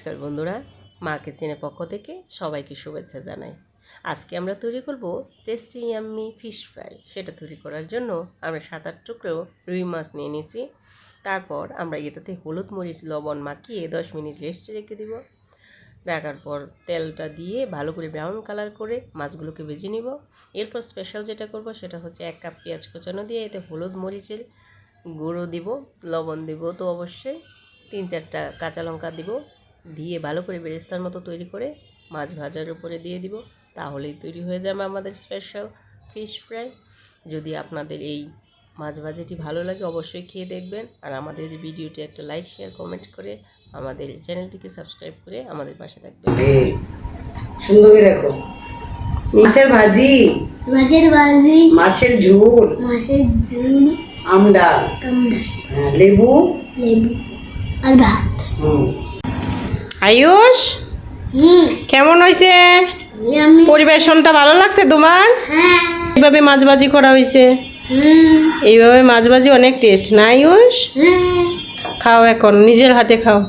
নমস্কার বন্ধুরা মা কিচেনের পক্ষ থেকে সবাইকে শুভেচ্ছা জানাই। আজকে আমরা তৈরি করব টেস্টি ইয়াম্মি ফিশ ফ্রাই। সেটা তৈরি করার জন্য আমরা সাত আট টুকরো রুই মাছ নিয়ে নিয়েছি। তারপর আমরা এটাতে হলুদ মরিচ, লবণ মাখিয়ে দশ মিনিট রেস্টে রেখে দিব। রাখার পর তেলটা দিয়ে ভালো করে ব্রাউন কালার করে মাছগুলোকে ভেজে নিব। এরপর স্পেশাল যেটা করব সেটা হচ্ছে এক কাপ পেঁয়াজ কোচানো দিয়ে এতে হলুদ মরিচের গুঁড়ো দিব, লবণ দিব তো অবশ্যই তিন চারটা কাঁচা লঙ্কা দিব। দিয়ে ভালো করে বেরেস্তার মতো তৈরি করে মাছ ভাজার উপরে দিয়ে দিব। তাহলেই তৈরি হয়ে যাবে আমাদের স্পেশাল ফিশ ফ্রাই যদি আপনাদের এই মাছ ভাজিটি ভালো লাগে অবশ্যই খেয়ে দেখবেন। আর আমাদের ভিডিওটি একটা লাইক শেয়ার কমেন্ট করে আমাদের চ্যানেলটিকে সাবস্ক্রাইব করে আমাদের পাশে থাকবেন। সুন্দর করে রাখো মিশের ভাজি। মাছের বাজি মাছের ঝোল। মাছের ঝুল। আম ডাল। কামড়া হ্যাঁ, লেবু। লেবু। আর ভাত। হুম। আয়ুষ? কেমন হয়েছে পরিবেশনটা ভালো লাগছে তোমার? হ্যাঁ। এইভাবে মাছ ভাজি করা হয়েছে এইভাবে মাছ ভাজি অনেক টেস্ট না আয়ুষ? হ্যাঁ। খাও এখন নিজের হাতে খাও।